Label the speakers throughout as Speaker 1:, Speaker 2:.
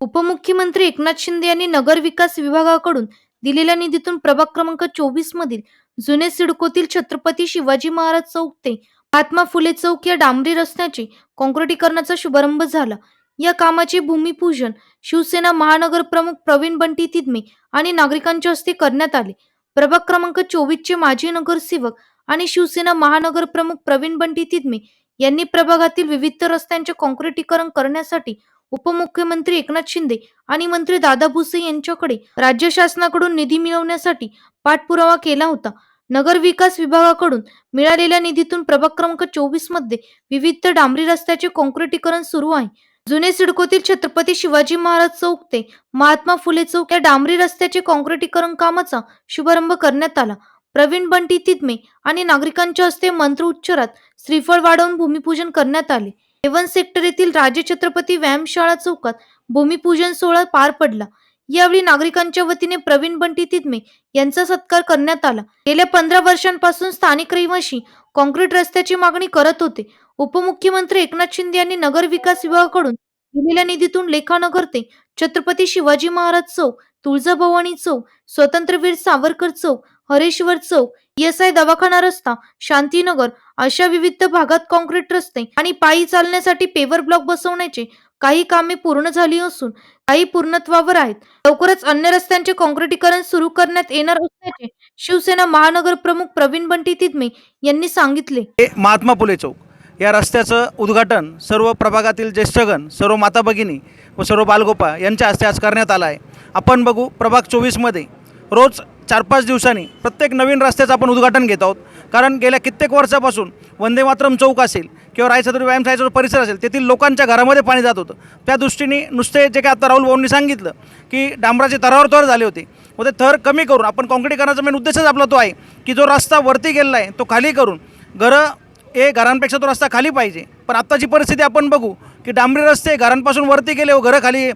Speaker 1: उपमुख्यमंत्री एकनाथ शिंदे यांनी नगर विकास विभागाकडून दिलेल्या निधीतून प्रभाग क्रमांक चोवीस मधील जुने सिडकोतील छत्रपती शिवाजी महाराज चौक ते महात्मा फुले चौक या डांबरी रस्त्याचे काँक्रिटीकरणाचा शुभारंभ झाला. या कामाचे भूमिपूजन शिवसेना महानगर प्रमुख प्रवीण बंटी तिदमे आणि नागरिकांच्या हस्ते करण्यात आले. प्रभाग क्रमांक चोवीस चे माजी नगरसेवक आणि शिवसेना महानगर प्रमुख प्रवीण बंटी तिदमे यांनी प्रभागातील विविध रस्त्यांचे काँक्रिटीकरण करण्यासाठी उपमुख्यमंत्री एकनाथ शिंदे आणि मंत्री दादा भुसे यांच्याकडे राज्य शासनाकडून निधी मिळवण्यासाठी पाठपुरावा केला होता. नगर विकास विभागाकडून मिळालेल्या निधीतून प्रभाग क्रमांक चोवीसमध्ये विविध डांबरी रस्त्याचे कॉन्क्रिटीकरण सुरू आहे. जुने सिडकोतील छत्रपती शिवाजी महाराज चौक ते महात्मा फुले चौक या डांबरी रस्त्याचे कॉन्क्रिटीकरण कामाचा शुभारंभ करण्यात आला. प्रवीण बंटी तिदमे आणि नागरिकांच्या हस्ते मंत्र उच्चारात श्रीफळ वाढवून भूमिपूजन करण्यात आले. एवन सेक्टर येथील राजे छत्रपती व्यायामशाळा चौकात भूमिपूजन सोहळा पार पडला. यावेळी नागरिकांच्या वतीने प्रवीण बंटी तिदमे यांचा सत्कार करण्यात आला. गेल्या पंधरा वर्षांपासून स्थानिक रहिवाशी काँक्रीट रस्त्याची मागणी करत होते. उपमुख्यमंत्री एकनाथ शिंदे यांनी नगर विकास विभागाकडून दिलेल्या निधीतून लेखानगर ते छत्रपती शिवाजी महाराज चौक तुळजाभवानी चौक स्वतंत्रवीर सावरकर चौक हरेश्वर चौक एस आय दवाखाना रस्ता शांतीनगर अशा विविध भागात काँक्रीट रस्ते आणि पायी चालण्यासाठी पेवर ब्लॉक बसवण्याचे काही कामे पूर्ण झाली असून काही पूर्णत्वावर आहेत. लवकरच अन्य रस्त्यांचे काँक्रिटीकरण सुरू करण्यात येणार असल्याचे शिवसेना महानगर प्रमुख प्रवीण बंटी तिदमे यांनी सांगितले.
Speaker 2: हे महात्मा फुले चौक या रस्त्याचं उद्घाटन सर्व प्रभागातील ज्येष्ठगण सर्व माता भगिनी व सर्व बालगोपा यांच्या हस्ते आज करण्यात आला आहे. आपण बघू प्रभाग चोवीसमध्ये रोज चार पाच दिवसांनी प्रत्येक नवीन रस्त्याचं आपण उद्घाटन घेत आहोत. कारण गेल्या कित्येक वर्षापासून वंदे मातरम चौक असेल किंवा रायचंद्र व्यायामशाळेचा जो परिसर असेल तेथील लोकांच्या घरामध्ये पाणी जात होतं. त्या दृष्टीने नुसते जे काय आता राहुल भाऊंनी सांगितलं की डांबराचे थरावर थर झाले होते. व ते थर कमी करून आपण काँक्रिटीकरणाचा मेन उद्देशच आपला तो आहे की जो रस्ता वरती गेलेला आहे तो खाली करून घरं हे घरांपेक्षा तो रस्ता खाली पाहिजे. पण आत्ताची परिस्थिती आपण बघू की डांबरी रस्ते घरांपासून वरती गेले व घरं खाली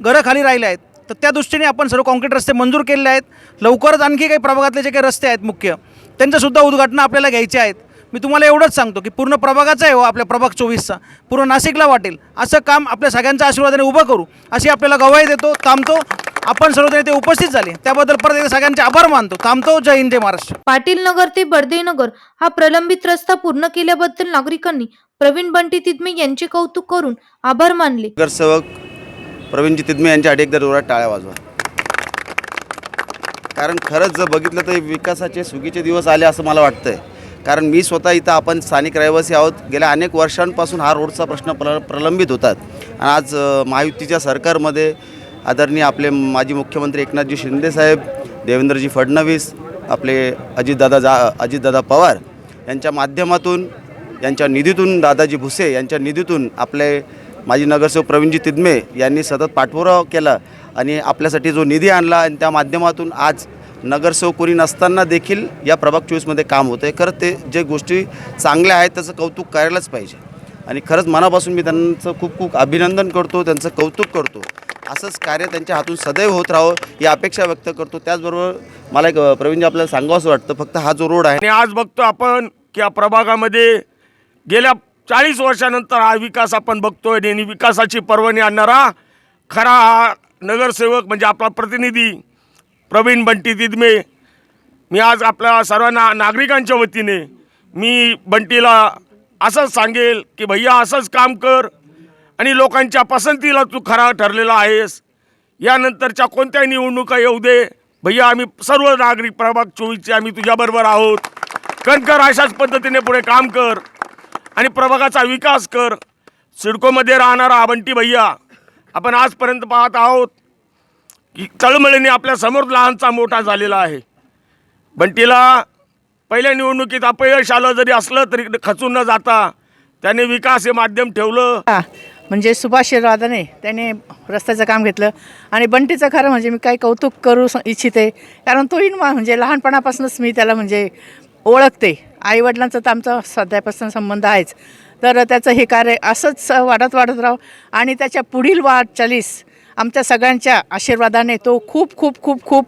Speaker 2: घरं खाली राहिले आहेत. तर त्या दृष्टीने आपण सर्व काँक्रीट रस्ते मंजूर केलेले आहेत. लवकरच आणखी काही प्रभागातले जे काही रस्ते आहेत मुख्य त्यांचंसुद्धा उद्घाटन आपल्याला घ्यायचे आहेत. मी तुम्हाला एवढंच सांगतो की पूर्ण प्रभागाचा आहे हो आपल्या प्रभाग चोवीसचा. पूर्ण नाशिकला वाटेल. असं काम आपल्या सगळ्यांच्या आशीर्वादाने उभं करू. अशी आपल्याला गवाही देतो थांबतो. आपण सर्वजण इथे उपस्थित झाले. त्याबद्दल परत एकदा सगळ्यांचे आभार मानतो. थांबतो. जय हिंद जय महाराष्ट्र.
Speaker 1: पाटील नगर ते बर्देनगर हा प्रलंबित रस्ता पूर्ण केल्याबद्दल नागरिकांनी प्रवीण बंटी तिदमे यांचे कौतुक करून आभार मानले.
Speaker 3: नगरसेवक प्रवीणजी तिदमे यांच्या एकदा जोरात टाळ्या वाजवा. कारण खरंच जर बघितलं तर विकासाचे सुगीचे दिवस आले असं मला वाटतंय. कारण मी स्वतः इथं आपण स्थानिक रहिवासी आहोत. गेल्या अनेक वर्षांपासून हा रोडचा प्रश्न प्र प्रलंबित होतात. आणि आज महायुतीच्या सरकारमध्ये आदरणीय आपले माजी मुख्यमंत्री एकनाथजी शिंदेसाहेब देवेंद्रजी फडणवीस आपले अजितदादा जा अजितदादा पवार यांच्या माध्यमातून यांच्या निधीतून दादाजी भुसे यांच्या निधीतून आपले माजी नगरसेवक प्रवीणजी तिदमे यांनी सतत पाठपुरावा केला आणि आपल्यासाठी जो निधी आणला आणि त्या माध्यमातून आज नगरसेवक कोणी नसताना देखील या प्रभाग चोवीसमध्ये काम होतं आहे खरं ते जे गोष्टी चांगल्या आहेत त्याचं कौतुक करायलाच पाहिजे. आणि खरंच मनापासून मी त्यांचं खूप खूप अभिनंदन करतो त्यांचं कौतुक करतो. असंच कार्य त्यांच्या हातून सदैव होत राहावं ही अपेक्षा व्यक्त करतो. त्याचबरोबर मला एक प्रवीणजी आपल्याला सांगावं असं वाटतं फक्त हा जो रोड आहे.
Speaker 4: आणि आज बघतो आपण की या प्रभागामध्ये गेल्या चाळीस वर्षानंतर हा विकास आपण बघतोय. आणि विकासाची पर्वणी आणणारा खरा हा नगरसेवक म्हणजे आपला प्रतिनिधी प्रवीण बंटी तिदमे मी आज आपल्या सर्वांना नागरिकांच्या वतीने मी बंटीला असंच सांगेल की भैया असंच काम कर आणि लोकांच्या पसंतीला तू खरा ठरलेला आहेस. यानंतरच्या कोणत्याही निवडणुका येऊ दे. भैया आम्ही सर्व नागरिक प्रभाग चोवीसचे आम्ही तुझ्याबरोबर आहोत. कणकर अशाच पद्धतीने पुढे काम कर. आणि प्रभागाचा विकास कर. सिडकोमध्ये राहणारा हा बंटी भैया आपण आजपर्यंत पाहत आहोत की तळमळीने आपल्यासमोर लहानचा मोठा झालेला आहे. बंटीला पहिल्या निवडणुकीत अपयश आलं जरी असलं तरी खचून न जाता त्याने विकास हे माध्यम ठेवलं.
Speaker 5: म्हणजे सुभाष राधाने त्याने रस्त्याचं काम घेतलं. आणि बंटीचं खरं म्हणजे मी काही कौतुक करू स- इच्छिते कारण तोही म्हणजे लहानपणापासूनच मी त्याला म्हणजे ओळखते. आईवडिलांचा तर आमचा सध्यापासून संबंध आहेच. तर त्याचं हे कार्य असंच वाढत वाढत राहो. आणि त्याच्या पुढील वाटचालीस आमच्या सगळ्यांच्या आशीर्वादाने तो खूप खूप खूप खूप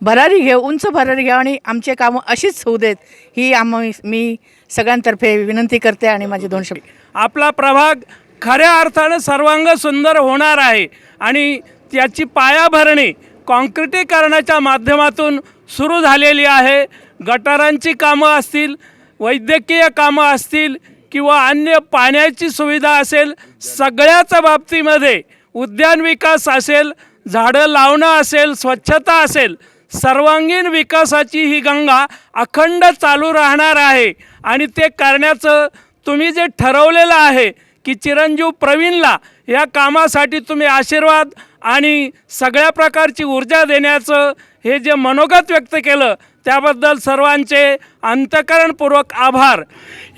Speaker 5: भरारी घेऊ उंच भरारी घेऊ आणि आमचे कामं अशीच होऊ देत. ही आम्ही मी सगळ्यांतर्फे विनंती करते आणि माझे दोन शब्द.
Speaker 6: आपला प्रभाग खऱ्या अर्थानं सर्वांग सुंदर होणार आहे. आणि त्याची पायाभरणी काँक्रिटीकरणाच्या माध्यमातून सुरू झालेली आहे. गटारांची कामं असतील वैद्यकीय कामं असतील किंवा अन्य पाण्याची सुविधा असेल सगळ्याच बाबतीमध्ये उद्यान विकास असेल झाडं लावणं असेल स्वच्छता असेल सर्वांगीण विकासाची ही गंगा अखंड चालू राहणार आहे. आणि ते करण्याचं तुम्ही जे ठरवलेलं आहे की चिरंजीव प्रवीणला या कामासाठी तुम्ही आशीर्वाद आणि सगळ्या प्रकारची ऊर्जा देण्याचं हे जे मनोगत व्यक्त केलं त्याबद्दल सर्वांचे अंतकरणपूर्वक आभार.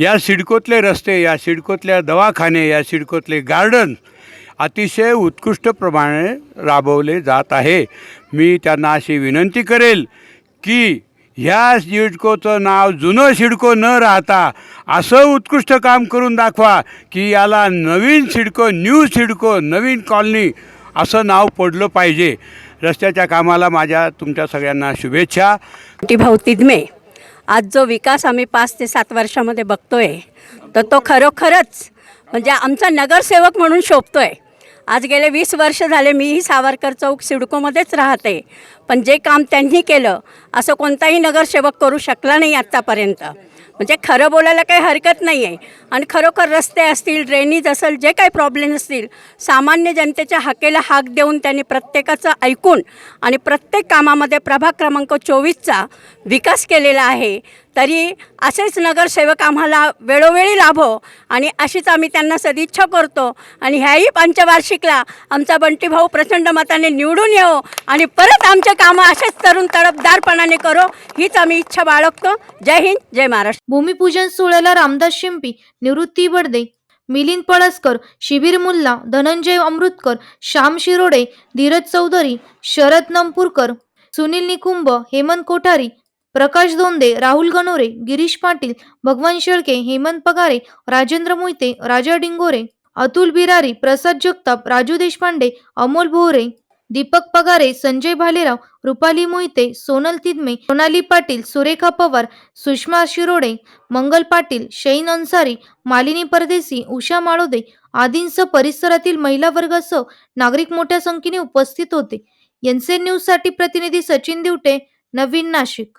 Speaker 7: या सिडकोतले रस्ते या सिडकोतल्या दवाखाने या सिडकोतले गार्डन अतिशय उत्कृष्ट प्रमाणे राबवले जात आहे. मी त्यांना अशी विनंती करेल की ह्या सिडकोचं नाव जुनं सिडको न राहता असं उत्कृष्ट काम करून दाखवा की याला नवीन सिडको न्यू सिडको नवीन कॉलनी असं नाव पडलं पाहिजे. रस्त्याच्या कामाला माझ्या तुमच्या सगळ्यांना शुभेच्छा.
Speaker 8: भाऊ तिदमे आज जो विकास आम्ही पाच ते सात वर्षामध्ये बघतोय तर तो खरोखरच म्हणजे आमचा नगरसेवक म्हणून शोभतोय. आज गेले वीस वर्ष झाले मीही सावरकर चौक सिडकोमध्येच राहते पण जे काम त्यांनी केलं असं कोणताही नगरसेवक करू शकला नाही आत्तापर्यंत म्हणजे खरं बोलायला काही हरकत नाही आहे आणि खरोखर रस्ते असतील ड्रेनेज असेल जे काही प्रॉब्लेम असतील सामान्य जनतेच्या हाकेला हाक देऊन त्यांनी प्रत्येकाचं ऐकून आणि प्रत्येक कामामध्ये प्रभाग क्रमांक चोवीसचा विकास केलेला आहे. तरी असेच नगरसेवक आम्हाला वेळोवेळी लाभो आणि अशीच आम्ही त्यांना सदिच्छा करतो. आणि ह्याही पंचवार्षिकला आमचा बंटी भाऊ प्रचंड मताने निवडून येवो आणि परत आमचे कामं असेच तरुण तडपदारपणाने करो हीच आम्ही इच्छा बाळगतो. जय हिंद जय महाराष्ट्र.
Speaker 1: भूमिपूजन सोहळ्याला रामदास शिंपी निवृत्ती बडदे मिलिंद पळसकर शिबीर मुल्ला धनंजय अमृतकर श्याम शिरोडे धीरज चौधरी शरद नंपूरकर सुनील निकुंभ हेमंत कोठारी प्रकाश दोंदे राहुल गणोरे गिरीश पाटील भगवान शेळके हेमंत पगारे राजेंद्र मोहिते राजा डिंगोरे अतुल बिरारी प्रसाद जगताप राजू देशपांडे अमोल भोरे दीपक पगारे संजय भालेराव रुपाली मोहिते सोनल तिदमे सोनाली पाटील सुरेखा पवार सुषमा शिरोडे मंगल पाटील शैन अन्सारी मालिनी परदेसी उषा माळोदे आदींसह परिसरातील महिला वर्गासह नागरिक मोठ्या संख्येने उपस्थित होते. एनसीएन न्यूजसाठी प्रतिनिधी सचिन दिवटे नवीन नाशिक.